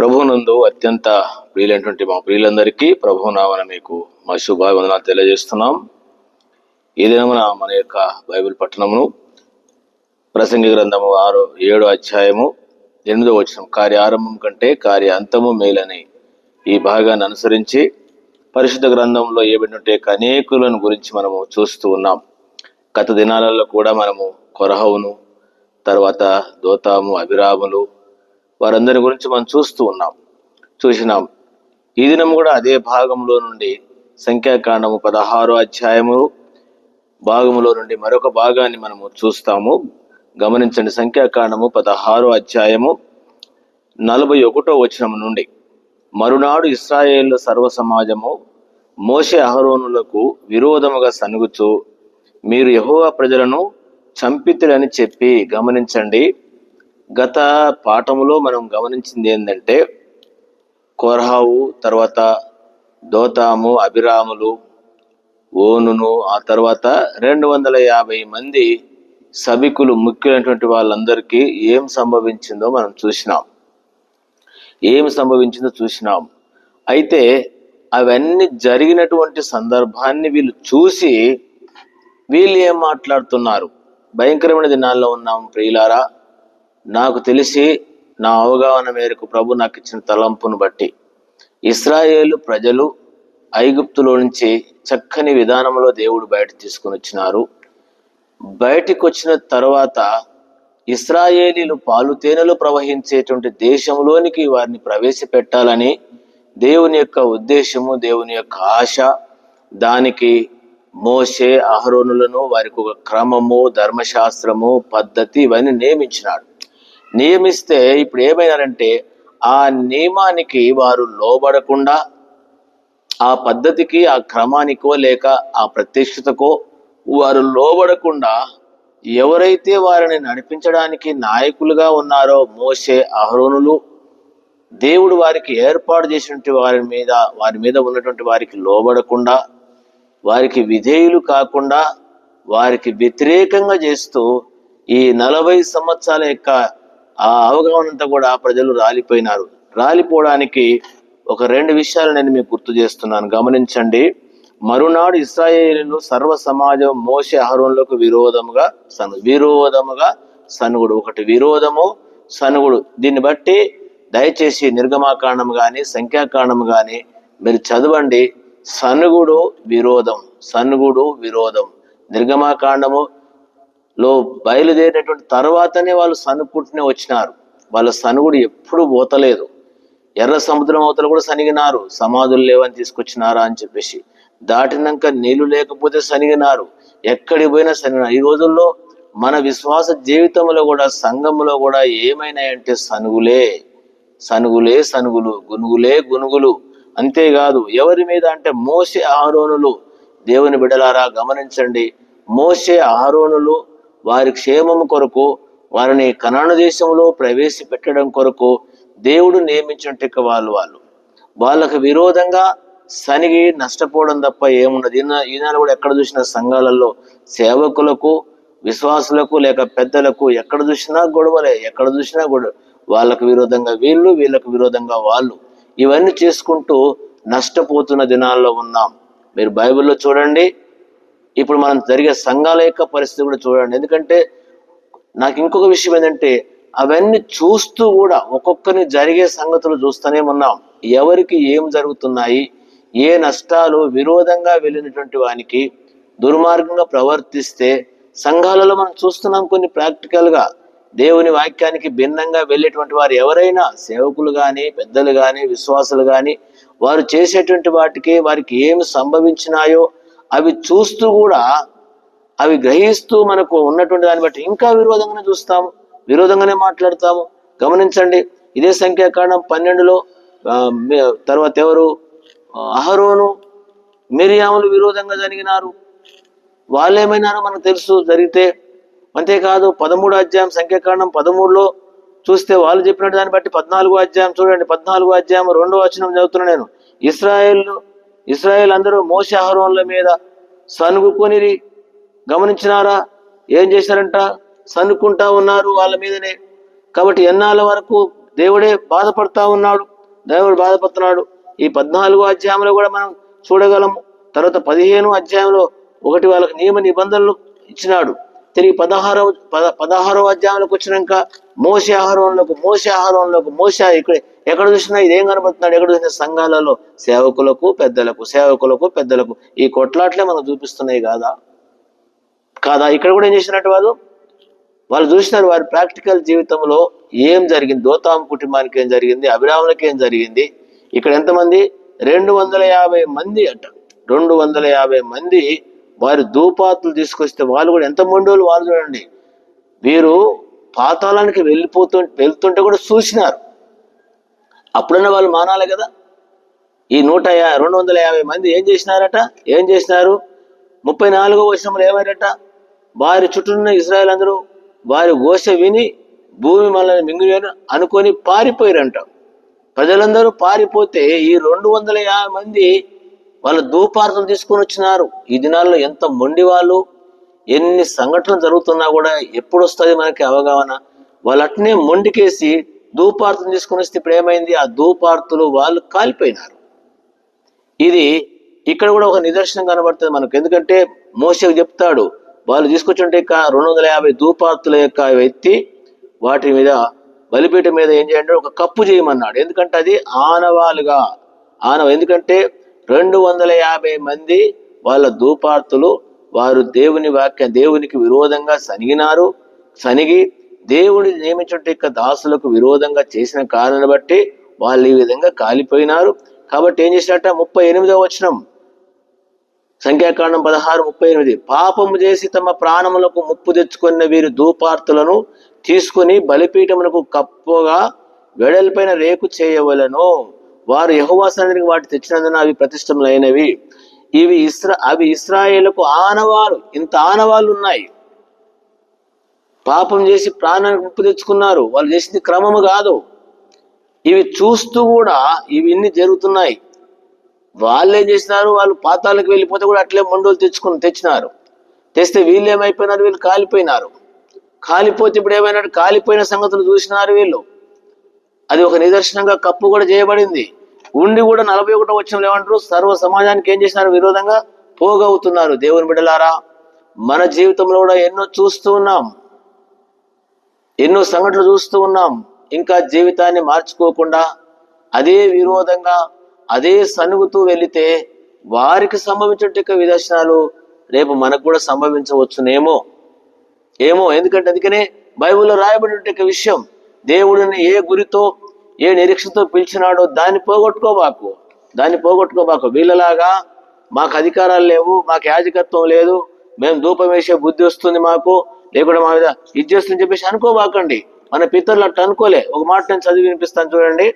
ప్రభునందు అత్యంత ప్రియులైనటువంటి మా ప్రియులందరికీ ప్రభునామన మీకు మా శుభాభివందనాలు తెలియజేస్తున్నాం. ఈ దినమున మన యొక్క బైబిల్ పట్టణమును ప్రసంగి గ్రంథము ఆరు ఏడు అధ్యాయము ఎనిమిదో వచ్చిన కార్య ఆరంభం కంటే కార్య అంతము మేలని ఈ భాగాన్ని అనుసరించి పరిశుద్ధ గ్రంథంలో ఏమిటంటే అనేకులను గురించి మనము చూస్తూ ఉన్నాం. గత దినాలలో కూడా మనము కొరహవును తర్వాత దోతాము అభిరాములు వారందరి గురించి మనం చూస్తూ ఉన్నాం. చూసినాం. ఈ దినం కూడా అదే భాగంలో నుండి సంఖ్యాకాండము పదహారో అధ్యాయము భాగములో నుండి మరొక భాగాన్ని మనము చూస్తాము. గమనించండి సంఖ్యాకాండము పదహారో అధ్యాయము నలభై ఒకటో వచనం నుండి. మరునాడు ఇస్రాయేల్ సర్వ సమాజము మోషే అహరోనులకు విరోధముగా సనుగుచు మీరు యహోవా ప్రజలను చంపితులని చెప్పి గమనించండి. గత పాఠములో మనం గమనించింది ఏంటంటే కోర్హావు తర్వాత దోతాము అభిరాములు ఓనును ఆ తర్వాత రెండు వందల యాభై మంది సభికులు ముఖ్యమైనటువంటి వాళ్ళందరికీ ఏం సంభవించిందో మనం చూసినాం. ఏం సంభవించిందో చూసినాం. అయితే అవన్నీ జరిగినటువంటి సందర్భాన్ని వీళ్ళు చూసి వీళ్ళు ఏం మాట్లాడుతున్నారు? భయంకరమైన దినాల్లో ఉన్నాం ప్రియులారా. నాకు తెలిసి నా అవగాహన మేరకు ప్రభు నాకు ఇచ్చిన తలంపును బట్టి ఇస్రాయేలు ప్రజలు ఐగుప్తులో నుంచి చక్కని విధానంలో దేవుడు బయట తీసుకుని వచ్చినారు. బయటికి వచ్చిన తర్వాత ఇస్రాయేలీలు పాలు తేనెలు ప్రవహించేటువంటి దేశంలోనికి వారిని ప్రవేశపెట్టాలని దేవుని యొక్క ఉద్దేశము దేవుని యొక్క ఆశ దానికి మోసే అహరోనులను వారికి ఒక క్రమము ధర్మశాస్త్రము పద్ధతి ఇవన్నీ నియమించినాడు. నియమిస్తే ఇప్పుడు ఏమైనారంటే ఆ నియమానికి వారు లోబడకుండా ఆ పద్ధతికి ఆ క్రమానికో లేక ఆ ప్రత్యక్షతకో వారు లోబడకుండా ఎవరైతే వారిని నడిపించడానికి నాయకులుగా ఉన్నారో మోసే అహరోనులు దేవుడు వారికి ఏర్పాటు చేసినటువంటి వారి మీద వారి మీద ఉన్నటువంటి వారికి లోబడకుండా వారికి విధేయులు కాకుండా వారికి వ్యతిరేకంగా చేస్తూ ఈ నలభై సంవత్సరాల యొక్క ఆ అవగాహన అంతా కూడా ప్రజలు రాలిపోయినారు. రాలిపోవడానికి ఒక రెండు విషయాలు నేను మీకు గుర్తు చేస్తున్నాను. గమనించండి. మరునాడు ఇస్రాయేలీలు సర్వ సమాజం మోసే అహరోన్లకు విరోధముగా సను విరోధముగా సనుగుడు ఒకటి విరోధము సనుగుడు. దీన్ని బట్టి దయచేసి నిర్గమాకాండం కానీ సంఖ్యాకాండం కానీ మీరు చదవండి. సనుగుడు విరోధం సనుగుడు విరోధం. నిర్గమాకాండము లో బయలుదేరినటువంటి తర్వాతనే వాళ్ళు సనుక్కుంటూనే వచ్చినారు. వాళ్ళ సనుగుడు ఎప్పుడు పోతలేదు. ఎర్ర సముద్రం అవతల కూడా సనిగినారు. సమాధులు లేవని తీసుకొచ్చినారా అని చెప్పేసి. దాటినాక నీళ్ళు లేకపోతే సనిగినారు. ఎక్కడికి పోయినా సనిగినారు. ఈ రోజుల్లో మన విశ్వాస జీవితంలో కూడా సంఘములో కూడా ఏమైనాయంటే సనుగులే. సనుగులే సనుగులు గునుగులే గునుగులు. అంతేకాదు ఎవరి మీద అంటే మోసే ఆరోనులు. దేవుని బిడలారా గమనించండి. మోసే ఆరోనులు వారి క్షేమము కొరకు వారిని కనాను దేశంలో ప్రవేశపెట్టడం కొరకు దేవుడు నియమించినట్టు వాళ్ళు వాళ్ళు. వాళ్ళకు విరోధంగా సనిగి నష్టపోవడం తప్ప ఏమున్నది ఈనాడు కూడా ఎక్కడ చూసిన సంఘాలలో సేవకులకు విశ్వాసులకు లేక పెద్దలకు ఎక్కడ చూసినా గొడవలే. ఎక్కడ చూసినా గొడవ వాళ్ళకు విరోధంగా వీళ్ళు వీళ్ళకు విరోధంగా వాళ్ళు. ఇవన్నీ చేసుకుంటూ నష్టపోతున్న దినాల్లో ఉన్నాం. మీరు బైబిల్లో చూడండి ఇప్పుడు మనం జరిగే సంఘాల యొక్క పరిస్థితి కూడా చూడండి. ఎందుకంటే నాకు ఇంకొక విషయం ఏంటంటే అవన్నీ చూస్తూ కూడా ఒక్కొక్కరిని జరిగే సంగతులు చూస్తూనే ఉన్నాం. ఎవరికి ఏం జరుగుతున్నాయి ఏ నష్టాలు విరోధంగా వెళ్ళినటువంటి వానికి దుర్మార్గంగా ప్రవర్తిస్తే సంఘాలలో మనం చూస్తున్నాం కొన్ని ప్రాక్టికల్గా దేవుని వాక్యానికి భిన్నంగా వెళ్ళేటువంటి వారు ఎవరైనా సేవకులు కానీ పెద్దలు కానీ విశ్వాసులు కానీ వారు చేసేటువంటి వాటికి వారికి ఏమి సంభవించినాయో అవి చూస్తూ కూడా అవి గ్రహిస్తూ మనకు ఉన్నటువంటి దాన్ని బట్టి ఇంకా విరోధంగానే చూస్తాము. విరోధంగానే మాట్లాడతాము. గమనించండి ఇదే సంఖ్యాకాండం పన్నెండులో తర్వాత ఎవరు? అహరోను మిరియాములు విరోధంగా జరిగినారు. వాళ్ళేమైనారో మనకు తెలుసు జరిగితే అంతేకాదు పదమూడు అధ్యాయం సంఖ్యాకాండం పదమూడులో చూస్తే వాళ్ళు చెప్పినట్టు దాన్ని బట్టి పద్నాలుగో అధ్యాయం చూడండి పద్నాలుగో అధ్యాయం రెండో వచనం చదువుతున్నా నేను. ఇస్రాయేల్ ఇస్రాయేల్ అందరూ మోసే అహరోన్ల మీద సనుగుకొని గమనించినారా? ఏం చేశారంట? సనుక్కుంటా ఉన్నారు వాళ్ళ మీదనే. కాబట్టి ఎన్నాళ్ళ వరకు దేవుడే బాధపడతా ఉన్నాడు? దేవుడు బాధపడుతున్నాడు. ఈ పద్నాలుగో అధ్యాయంలో కూడా మనం చూడగలము. తర్వాత పదిహేను అధ్యాయంలో ఒకటి వాళ్ళకి నియమ నిబంధనలు ఇచ్చినాడు. తిరిగి పదహారవ పద పదహారవ అధ్యాయంలోకి వచ్చినాక మోసే ఆహారంలోకి మోసే ఆహారంలోకి మోస ఇక్కడ ఎక్కడ చూసినా ఇదేం కనబడుతున్నాడు ఎక్కడ చూసినా సంఘాలలో సేవకులకు పెద్దలకు సేవకులకు పెద్దలకు ఈ కొట్లాట్లే మనం చూపిస్తున్నాయి కాదా? కాదా? ఇక్కడ కూడా ఏం చేసినట్టు వాళ్ళు వాళ్ళు చూసినారు వారి ప్రాక్టికల్ జీవితంలో ఏం జరిగింది దోతాం కుటుంబానికి ఏం జరిగింది అభిరాములకి ఏం జరిగింది. ఇక్కడ ఎంతమంది? రెండు వందల యాభై మంది అట. రెండు వందల యాభై మంది వారి దూపాతులు తీసుకొస్తే వాళ్ళు కూడా ఎంత మొండోళ్ళు వాళ్ళు చూడండి. వీరు పాతాళానికి వెళ్ళిపోతు వెళ్తుంటే కూడా చూసినారు. అప్పుడన్నా వాళ్ళు మానాలి కదా. ఈ నూట యా రెండు వందల యాభై మంది ఏం చేసినారట? ఏం చేసినారు? ముప్పై నాలుగో వచనంలో ఏమైనట వారి చుట్టూన్న ఇజ్రాయల్ అందరూ వారి ఘోష విని భూమి మనల్ని మింగుని అనుకొని పారిపోయారంట. ప్రజలందరూ పారిపోతే ఈ రెండు వందల యాభై మంది వాళ్ళ ధూపార్థం తీసుకొని వచ్చినారు. ఈ దినాల్లో ఎంత మొండి వాళ్ళు ఎన్ని సంఘటనలు జరుగుతున్నా కూడా ఎప్పుడు వస్తుంది మనకి అవగాహన? వాళ్ళు అట్నే మొండికేసి ధూపార్థం తీసుకొని వస్తే ఇప్పుడు ఏమైంది? ఆ ధూపార్థులు వాళ్ళు కాలిపోయినారు. ఇది ఇక్కడ కూడా ఒక నిదర్శనం కనబడుతుంది మనకు. ఎందుకంటే మోసకు చెప్తాడు వాళ్ళు తీసుకొచ్చుంటే రెండు వందల యాభై ధూపార్తుల యొక్క ఎత్తి వాటి మీద బలిపీఠం మీద ఏం చేయండి ఒక కప్పు చేయమన్నాడు. ఎందుకంటే అది ఆనవాలుగా ఆనవ ఎందుకంటే రెండు వందల యాభై మంది వాళ్ళ ధూపార్తులు వారు దేవుని వాక్య దేవునికి విరోధంగా సనిగినారు సనిగి దేవుడి నియమించుట యొక్క దాసులకు విరోధంగా చేసిన కారణాన్ని బట్టి వాళ్ళు ఈ విధంగా కాలిపోయినారు. కాబట్టి ఏం చేసినట్ట? ముప్పై ఎనిమిదవ వచనం. సంఖ్యాకాండం పదహారు ముప్పై ఎనిమిది. పాపము చేసి తమ ప్రాణములకు ముప్పు తెచ్చుకున్న వీరు ధూపార్తులను తీసుకుని బలిపీఠములకు కప్పుగా వెడల్పైన రేకు చేయవలను. వారు యహువాసానికి వాటి తెచ్చినందున అవి ప్రతిష్టములైనవి. ఇవి ఇస్రా అవి ఇస్రాయేలకు ఆనవాలు. ఇంత ఆనవాళ్ళు ఉన్నాయి. పాపం చేసి ప్రాణానికి ముప్పు తెచ్చుకున్నారు. వాళ్ళు చేసింది క్రమము కాదు. ఇవి చూస్తూ కూడా ఇవి ఇన్ని జరుగుతున్నాయి. వాళ్ళేం చేసినారు? వాళ్ళు పాతాలకు వెళ్ళిపోతే కూడా అట్లే మండోలు తెచ్చుకుని తెచ్చినారు. తెస్తే వీళ్ళు ఏమైపోయినారు? వీళ్ళు కాలిపోయినారు. కాలిపోతే ఇప్పుడు ఏమైనాడు? కాలిపోయిన సంగతులు చూసినారు వీళ్ళు. అది ఒక నిదర్శనంగా కప్పు కూడా చేయబడింది. ఉండి కూడా నలభై ఒకటో వచ్చిన ఏమంటారు? సర్వ సమాజానికి ఏం చేసినారు? విరోధంగా పోగవుతున్నారు దేవుని బిడ్డలారా. మన జీవితంలో కూడా ఎన్నో చూస్తూ ఉన్నాం. ఎన్నో సంఘటనలు చూస్తూ ఉన్నాం. ఇంకా జీవితాన్ని మార్చుకోకుండా అదే విరోధంగా అదే సనుగుతూ వెళితే వారికి సంభవించే విదర్శనాలు రేపు మనకు కూడా సంభవించవచ్చునేమో? ఏమో? ఎందుకంటే అందుకనే బైబిల్లో రాయబడిన విషయం దేవుడిని ఏ గురితో ఏ నిరీక్షతో పిలిచినాడో దాన్ని పోగొట్టుకోబాకు. దాన్ని పోగొట్టుకోబాకు. వీళ్ళలాగా మాకు అధికారాలు లేవు మాకు యాజకత్వం లేదు మేము ధూపం వేసే బుద్ధి వస్తుంది మాకు లేకుండా మా మీద ఇది చేస్తుందని చెప్పేసి అనుకోబాకండి. మన పితరులు అట్లా అనుకోలే. ఒక మాట నేను చదివి వినిపిస్తాను చూడండి.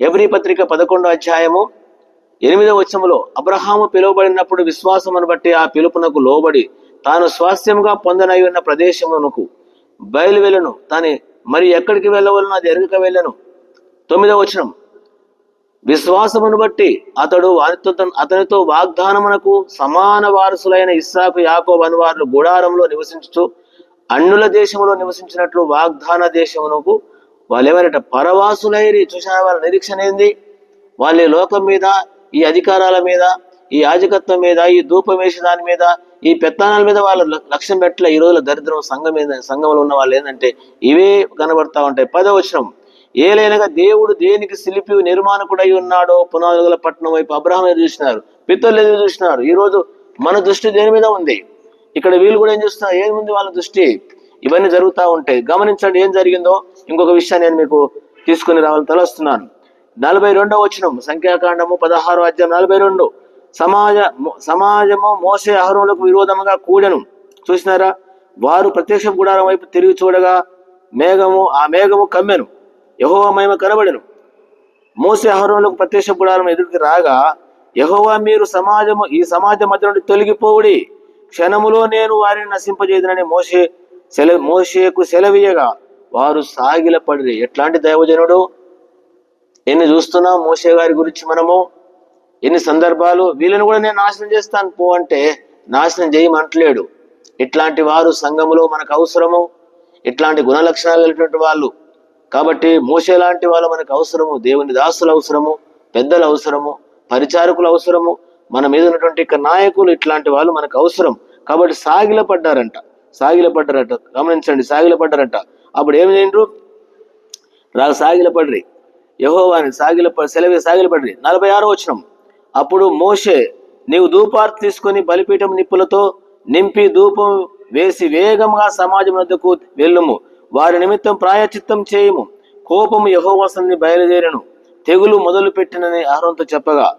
ఎవరి పత్రిక పదకొండో అధ్యాయము ఎనిమిదవ వచ్చములో అబ్రహాము పిలువబడినప్పుడు విశ్వాసమును బట్టి ఆ పిలుపునకు లోబడి తాను స్వాస్థ్యముగా పొందనై ఉన్న ప్రదేశమునకు బయలువెళ్ళను. తాని మరి ఎక్కడికి వెళ్ళవలను? అది ఎరగక వెళ్ళను. తొమ్మిదవ వచనం విశ్వాసమును బట్టి అతడు వారితో అతనితో వాగ్దానమునకు సమాన వారసులైన ఇస్సాకు వన్ వార్లు గుడారంలో నివసించుచు అన్నుల దేశంలో నివసించినట్లు వాగ్దాన దేశమునకు వాళ్ళు ఏమైనా పరవాసులైరి చూసిన వాళ్ళ నిరీక్షణ ఏంది? వాళ్ళ లోకం మీద ఈ అధికారాల మీద ఈ యాజకత్వం మీద ఈ ధూపం వేసే దాని మీద ఈ పెత్తానాల మీద వాళ్ళ లక్ష్యం పెట్టలే ఈ రోజుల దరిద్రం సంఘం మీద సంఘంలో ఉన్న వాళ్ళు ఏంటంటే ఇవే కనబడతా ఉంటాయి. పదవచనం ఏలైనగా దేవుడు దేనికి శిల్పి నిర్మాణకుడై ఉన్నాడో పునాదుల పట్టణం వైపు అబ్రహం చూసినారు. పిత్తలు ఎదురు చూసినారు. ఈరోజు మన దృష్టి దేని మీద ఉంది? ఇక్కడ వీళ్ళు కూడా ఏం చూస్తున్నారు? ఏముంది వాళ్ళ దృష్టి? ఇవన్నీ జరుగుతూ ఉంటాయి. గమనించండి ఏం జరిగిందో. ఇంకొక విషయాన్ని నేను మీకు తీసుకుని రావాలని తలస్తున్నాను. నలభై రెండో వచనం సంఖ్యాకాండము పదహారు అధ్యాయం నలభై రెండు. సమాజ సమాజము మోసే ఆహారములకు విరోధముగా కూడెను. చూసినారా? వారు ప్రత్యక్ష గుడారం వైపు తిరిగి చూడగా మేఘము ఆ మేఘము కమ్మెను. యహోవా మహిమ కనబడెను. మోసే ఆహారంలోకి ప్రత్యక్ష గుడారం ఎదుటికి రాగా యహోవా మీరు సమాజము ఈ సమాజ మధ్య నుండి తొలగిపోవుడి. క్షణములో నేను వారిని నశింపజేదనని మోసే సెల మోసేకు సెలవీయగా వారు సాగిలపడి ఎట్లాంటి దైవజనుడు? ఎన్ని చూస్తున్నాం మోసే గారి గురించి మనము ఎన్ని సందర్భాలు వీళ్ళని కూడా నేను నాశనం చేస్తాను. పో అంటే నాశనం చేయమంటలేడు. ఇట్లాంటి వారు సంఘములో మనకు అవసరము. ఇట్లాంటి గుణ లక్షణాలు కలిగినటువంటి వాళ్ళు. కాబట్టి మోసే లాంటి వాళ్ళు మనకు అవసరము. దేవుని దాసులు అవసరము పెద్దలు అవసరము పరిచారకులు అవసరము మన మీద ఉన్నటువంటి నాయకులు ఇట్లాంటి వాళ్ళు మనకు అవసరం. కాబట్టి సాగిల పడ్డారంట. సాగిల పడ్డారట. గమనించండి సాగిల పడ్డారట. అప్పుడు ఏమి చేయండ్రు? రా సాగిల పడ్రి. యహోవాని సాగిల సెలవి సాగిల పడ్రి. నలభై ఆరో వచ్చినం అప్పుడు మోషే నీవు ధూపార్తి తీసుకొని బలిపీఠం నిప్పులతో నింపి ధూపం వేసి వేగంగా సమాజం వద్దకు వెళ్ళుము. వారి నిమిత్తం ప్రాయచిత్తం చేయము. కోపము యహోవాసన్ని బయలుదేరను. తెగులు మొదలు పెట్టినని అహరోన్తో చెప్పగా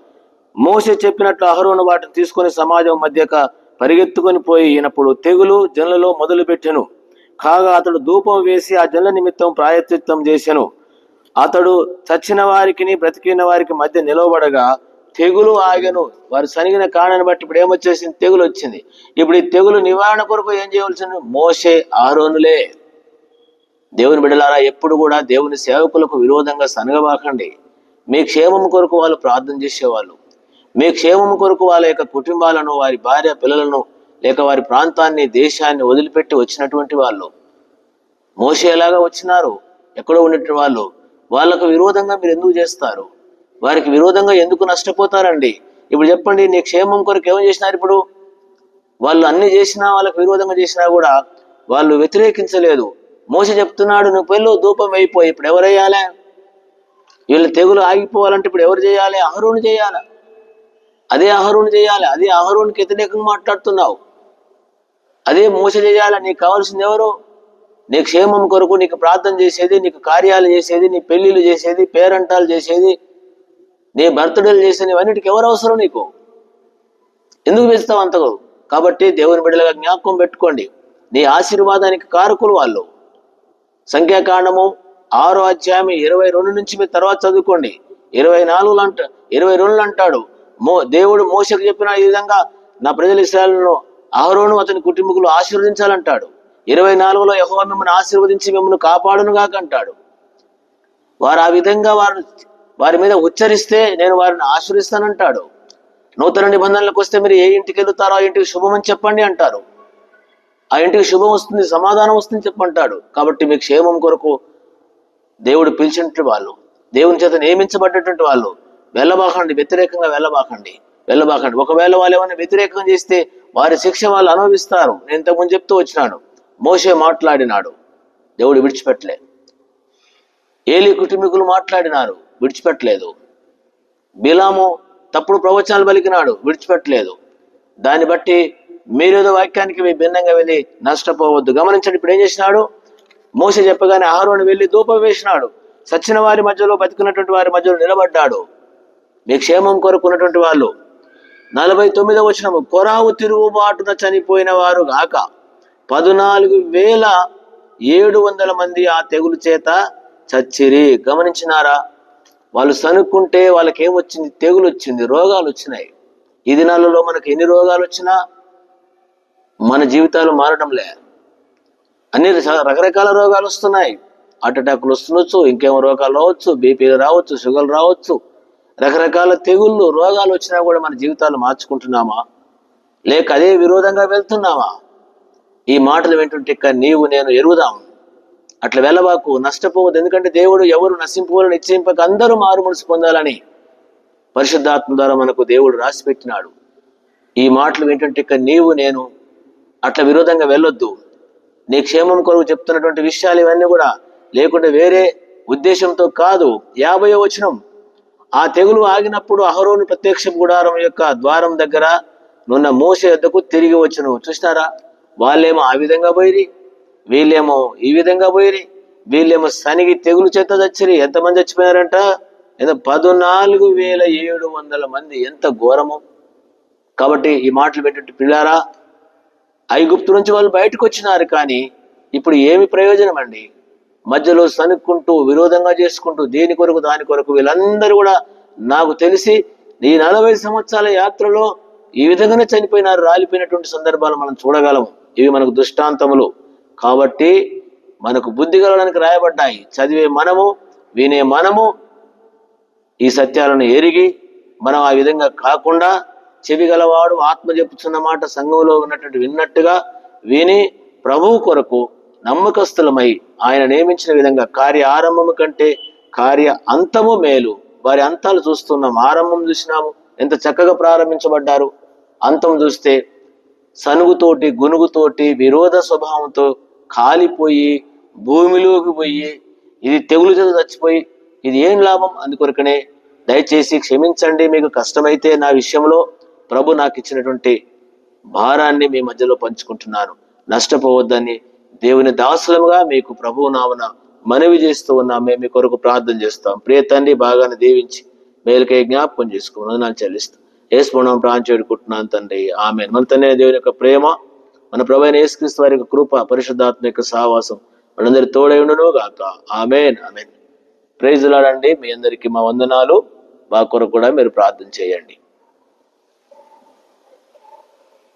మోసే చెప్పినట్లు అహరోను వాటిని తీసుకొని సమాజం మధ్యక పరిగెత్తుకొని పోయి ఈయనప్పుడు తెగులు జనులలో మొదలుపెట్టెను. కాగా అతడు ధూపం వేసి ఆ జనుల నిమిత్తం ప్రాయచిత్తం చేసెను. అతడు చచ్చిన వారికి బ్రతికిన వారికి మధ్య నిలవబడగా తెగులు ఆగను. వారు సనిగిన కారణాన్ని బట్టి ఇప్పుడు ఏమొచ్చేసింది? తెగులు వచ్చింది. ఇప్పుడు ఈ తెగులు నివారణ కొరకు ఏం చేయవలసింది? మోసే ఆరోనులే దేవుని బిడలారా ఎప్పుడు కూడా దేవుని సేవకులకు విరోధంగా సనగబాకండి. మీ క్షేమం కొరకు వాళ్ళు ప్రార్థన చేసేవాళ్ళు. మీ క్షేమం కొరకు వాళ్ళ యొక్క కుటుంబాలను వారి భార్య పిల్లలను లేక వారి ప్రాంతాన్ని దేశాన్ని వదిలిపెట్టి వచ్చినటువంటి వాళ్ళు. మోసేలాగా వచ్చినారు? ఎక్కడో ఉన్నట్టు వాళ్ళు. వాళ్ళకు విరోధంగా మీరు ఎందుకు చేస్తారు? వారికి విరోధంగా ఎందుకు నష్టపోతారండి? ఇప్పుడు చెప్పండి నీ క్షేమం కొరకు ఏమని చేసినారు ఇప్పుడు? వాళ్ళు అన్ని చేసినా వాళ్ళకు విరోధంగా చేసినా కూడా వాళ్ళు వ్యతిరేకించలేదు. మోస చెప్తున్నాడు నువ్వు పెళ్ళు ధూపం అయిపోయి ఇప్పుడు ఎవరు వేయాలి వీళ్ళు తెగులు ఆగిపోవాలంటే ఇప్పుడు ఎవరు చేయాలి? అహరుని చేయాలా? అదే అహరుణ్ చేయాలి అదే అహరునికి వ్యతిరేకంగా మాట్లాడుతున్నావు. అదే మోస చేయాలి నీకు కావాల్సింది ఎవరు? నీ క్షేమం కొరకు నీకు ప్రార్థన చేసేది నీకు కార్యాలు చేసేది నీ పెళ్ళిళ్ళు చేసేది పేరంటాలు చేసేది నీ బర్త్డేలు చేసేది ఇవన్నిటికి ఎవరు అవసరం నీకు? ఎందుకు పెంచుతావు అంతకు? కాబట్టి దేవుని బిడ్డలుగా జ్ఞాపకం పెట్టుకోండి. నీ ఆశీర్వాదానికి కారకులు వాళ్ళు. సంఖ్యాకాండము ఆరో అధ్యాయం ఇరవై రెండు నుంచి మీరు తర్వాత చదువుకోండి. ఇరవై నాలుగులు అంట ఇరవై రెండులు అంటాడు. మో దేవుడు మోసకు చెప్పిన ఈ విధంగా నా ప్రజల ఇస్రాయలను ఆహరోను అతని కుటుంబకులు ఆశీర్వదించాలంటాడు. ఇరవై నాలుగులో యహోవ మిమ్మల్ని ఆశీర్వదించి మిమ్మల్ని కాపాడునుగాక అంటాడు. వారు ఆ విధంగా వారు వారి మీద ఉచ్చరిస్తే నేను వారిని ఆశ్రయిస్తానంటాడు. నూతన నిబంధనలకు వస్తే మీరు ఏ ఇంటికి వెళ్తారో ఆ ఇంటికి శుభం అని చెప్పండి అంటారు. ఆ ఇంటికి శుభం వస్తుంది సమాధానం వస్తుంది చెప్పంటాడు. కాబట్టి మీ క్షేమం కొరకు దేవుడు పిలిచినట్టు వాళ్ళు దేవుని చేత నియమించబడ్డటువంటి వాళ్ళు వెళ్ళబాకండి వ్యతిరేకంగా వెళ్ళబాకండి వెళ్ళబాకండి. ఒకవేళ వాళ్ళు ఏమైనా వ్యతిరేకం చేస్తే వారి శిక్ష వాళ్ళు అనుభవిస్తారు. నేను ఇంతకుముందు చెప్తూ వచ్చినాను. మోసే మాట్లాడినాడు. దేవుడు విడిచిపెట్టలే. ఏలి కుటుంబీకులు మాట్లాడినారు. విడిచిపెట్టలేదు. బిలాము తప్పుడు ప్రవచనాలు పలికినాడు. విడిచిపెట్టలేదు. దాన్ని బట్టి మీరేదో వాక్యానికి మీ భిన్నంగా వెళ్ళి నష్టపోవద్దు. గమనించండి ఇప్పుడు ఏం చేసినాడు? మోస చెప్పగానే ఆహారం వెళ్ళి దూపం వేసినాడు. సచ్చిన వారి మధ్యలో బతికినటువంటి వారి మధ్యలో నిలబడ్డాడు. మీ క్షేమం కొరకున్నటువంటి వాళ్ళు. నలభై తొమ్మిదవ వచనము కొరావు తిరుగుబాటున చనిపోయిన వారు గాక పద్నాలుగు వేల ఏడు వందల మంది ఆ తెగులు చేత చచ్చిరి. గమనించినారా? వాళ్ళు సనుక్కుంటే వాళ్ళకి ఏమొచ్చింది తెగులు వచ్చింది రోగాలు వచ్చినాయి. ఈ దినాలలో మనకు ఎన్ని రోగాలు వచ్చినా మన జీవితాలు మారడం లే అన్ని రకరకాల రోగాలు వస్తున్నాయి. హార్ట్ అటాక్లు వస్తుండొచ్చు ఇంకేమో రోగాలు రావచ్చు? బీపీలు రావచ్చు షుగర్లు రావచ్చు రకరకాల తెగుళ్ళు రోగాలు వచ్చినా కూడా మన జీవితాలు మార్చుకుంటున్నామా? లేక అదే విరోధంగా వెళ్తున్నామా? ఈ మాటలు వింటుంటే నీవు నేను ఎరుగుదాము అట్లా వెళ్ళబాకు నష్టపోవద్దు. ఎందుకంటే దేవుడు ఎవరు నశింపులను నిశ్చయింపక అందరూ మారు మనసు పొందాలని పరిశుద్ధాత్మ ద్వారా మనకు దేవుడు రాసి పెట్టినాడు ఈ మాటలు వింటుంటే నీవు నేను అట్లా విరోధంగా వెళ్ళొద్దు. నీ క్షేమం కొరకు చెప్తున్నటువంటి విషయాలు ఇవన్నీ కూడా లేకుంటే వేరే ఉద్దేశంతో కాదు. యాభై వచనం. ఆ తెగులు ఆగినప్పుడు అహరోను ప్రత్యక్ష గుడారం యొక్క ద్వారం దగ్గర నున్న మోసే యొద్దకు తిరిగి వచ్చును. చూసినారా? వాళ్ళేమో ఆ విధంగా పోయిరి. వీళ్ళేమో ఈ విధంగా పోయిరి. వీళ్ళేమో సనిగి తెగులు చేత చచ్చిరి. ఎంతమంది చచ్చిపోయారంట ఏదో పదునాలుగు వేల ఏడు వందల మంది. ఎంత ఘోరము. కాబట్టి ఈ మాటలు పెట్టినట్టు పిల్లారా ఐగుప్తు నుంచి వాళ్ళు బయటకు వచ్చినారు కానీ ఇప్పుడు ఏమి ప్రయోజనం అండి మధ్యలో సనుక్కుంటూ విరోధంగా చేసుకుంటూ దేని కొరకు దాని కొరకు వీళ్ళందరూ కూడా నాకు తెలిసి ఈ నలభై సంవత్సరాల యాత్రలో ఈ విధంగానే చనిపోయినారు రాలిపోయినటువంటి సందర్భాలు మనం చూడగలము ఇవి మనకు దృష్టాంతములు. కాబట్టి మనకు బుద్ధి కలగడానికి రాయబడ్డాయి. చదివే మనము వినే మనము ఈ సత్యాలను ఎరిగి మనం ఆ విధంగా కాకుండా చెవి గలవాడు ఆత్మ చెప్పుచున్న మాట సంఘంలో ఉన్నటువంటి విన్నట్టుగా విని ప్రభువు కొరకు నమ్మకస్తులమై ఆయన నియమించిన విధంగా కార్య ఆరంభము కంటే కార్య అంతము మేలు. వారి అంతాలు చూస్తున్నాం ఆరంభం చూసినాము. ఎంత చక్కగా ప్రారంభించబడ్డారు. అంతం చూస్తే సనుగుతోటి గునుగుతోటి విరోధ స్వభావంతో కాలిపోయి భూమిలోకి పోయి ఇది తెగులు చేత చచ్చిపోయి ఇది ఏం లాభం? అందుకొరకనే దయచేసి క్షమించండి మీకు కష్టమైతే నా విషయంలో ప్రభు నాకు ఇచ్చినటువంటి భారాన్ని మీ మధ్యలో పంచుకుంటున్నాను. నష్టపోవద్దని దేవుని దాసులముగా మీకు ప్రభువు నామన మనవి చేస్తూ ఉన్నాం మేము మీ కొరకు ప్రార్థన చేస్తాం. ప్రియ తండ్రి బాగానే దీవించి మేలుకై జ్ఞాపకం చేసుకోమని వందనాలు చెల్లిస్తాం. ఏసుకున్నాం ప్రాంచేడుకుంటున్నాను తండ్రి. ఆమె మన దేవుని యొక్క ప్రేమ మన ప్రభు అయిన యేసుక్రీస్తు వారి యొక్క కృప పరిశుద్ధాత్మ యొక్క సహవాసం మనందరి తోడై గాక ఆమెన్. ఆమెన్. ప్రైజులాడండి మీ అందరికీ మా వందనాలు. మా కొరకు కూడా మీరు ప్రార్థన చేయండి.